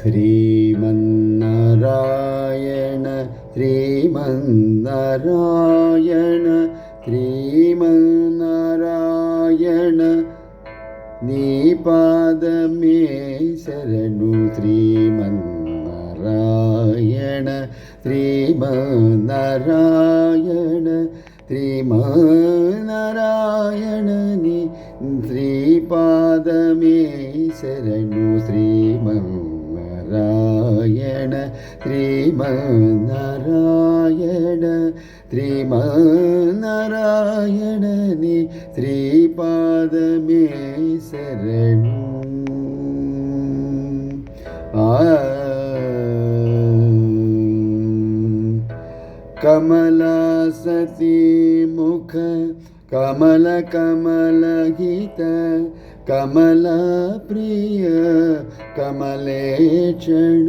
ശ്രീമന്നാരായണ ശ്രീമന്നാരായണ ശ്രീമന്നാരായണ. നീ പാദമേ ശരണു ശ്രീമന്നാരായണ ശ്രീമന്നാരായണ. ശ്രീമന്നാരായണ നീ ശ്രീപാദമേ ശരണു ശ്രീമനാരായണ നാരായണ ശ്രീമനാരായണ ശ്രീമനാരായണനി ശ്രീപാദമേ ശരൺ കമലാ സതി മുഖ കമല കമലഹിത कमलप्रिय कमलेचण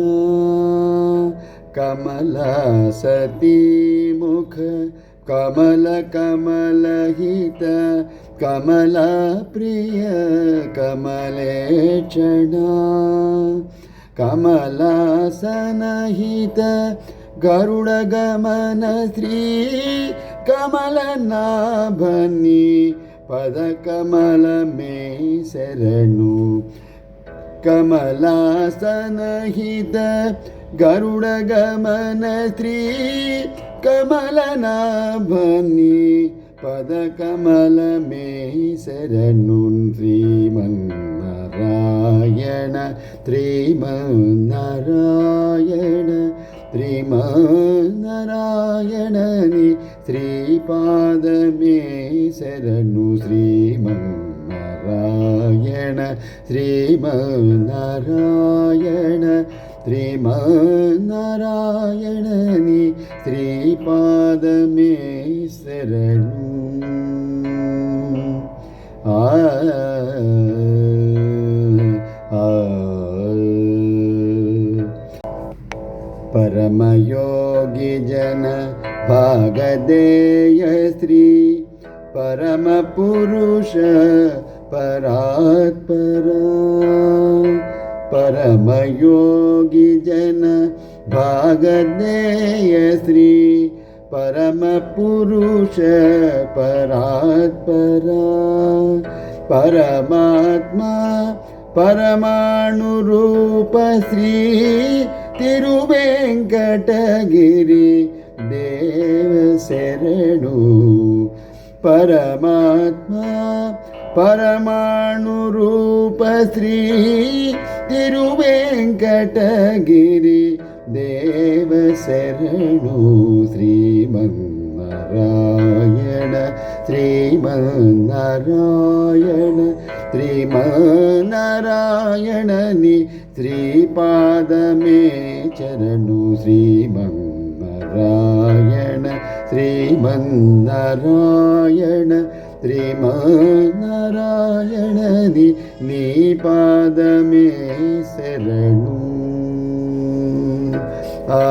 कमला सतीमुख कमल कमलहित कमलप्रिय कमलेचण गरुड गरुडगमन श्री कमलनाभनी पदकमलमे शरणु कमलासनहित गरुडगमनत्री कमलनाभनि पदकमलमे शरणु श्रीमन्नारायण श्रीमन्नारायण श्रीमन्नारायणनि श्रीपाद श्रीपादमे शरणु श्रीमन्नारायण श्रीमन्नारायण श्रीमन्नारायणनि श्रीपादमे शरणु आ परमयो योगी जन भागदेय स्त्री। परम पुरुष परम योगी जन भागदेय श्री परम पुरुष परात्परा। परमात्मा ಪರಮಾಣು ರೂಪ ಶ್ರೀ ತಿರುವೆಂಕಟಗಿರಿ ದೇವ ಶರಣು. ಪರಮಾತ್ಮ ಪರಮಾಣು ರೂಪ ಶ್ರೀ ತಿರುವೆಂಕಟಗಿರಿ ದೇವ ಶರಣು. ಶ್ರೀಮನ್ನಾರಾಯಣ ಶ್ರೀಮನ್ನಾರಾಯಣ. ശ്രീമനാരായണനി ശ്രീപാദമേ ചരണു ശ്രീമന്നാരായണ ശ്രീമന്നാരായണ ശ്രീമന്നാരായണനി നീ പാദമേ ശരണു. ആ